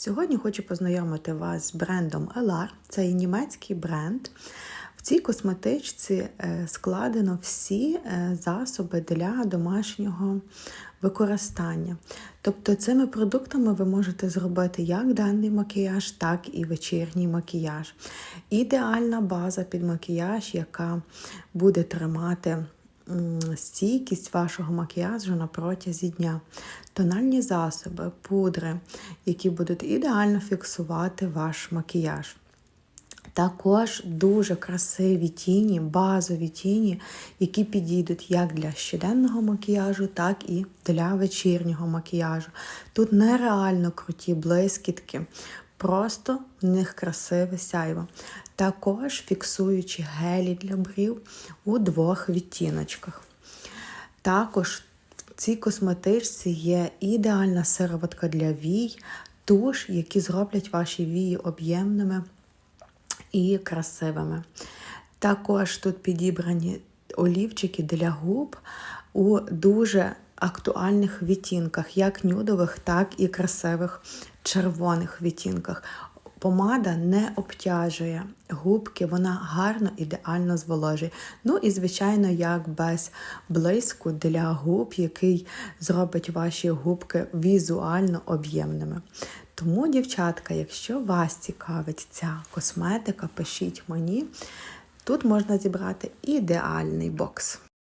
Сьогодні хочу познайомити вас з брендом LR. Це німецький бренд. В цій косметичці е, складено всі е, засоби для домашнього використання. Тобто цими продуктами ви можете зробити як денний макіяж, так і вечірній макіяж. Ідеальна база під макіяж, яка буде тримати стійкість вашого макіяжу на протязі дня. Тональні засоби, пудри, які будуть ідеально фіксувати ваш макіяж. Також дуже красиві тіні, базові тіні, які підійдуть як для щоденного макіяжу, так і для вечірнього макіяжу. Тут нереально круті блискітки, просто в них красиве сяйво. Також фіксуючі гелі для брів у двох відтіночках. Також в цій косметичці є ідеальна сироватка для вій, туш, які зроблять ваші вії об'ємними і красивими. Також тут підібрані олівчики для губ у дуже актуальних відтінках, як нюдових, так і красивих червоних відтінках. Помада не обтяжує губки, вона гарно, ідеально зволожує. Ну і, звичайно, як без блиску для губ, який зробить ваші губки візуально об'ємними. Тому, дівчатка, якщо вас цікавить ця косметика, пишіть мені. Тут можна зібрати ідеальний бокс.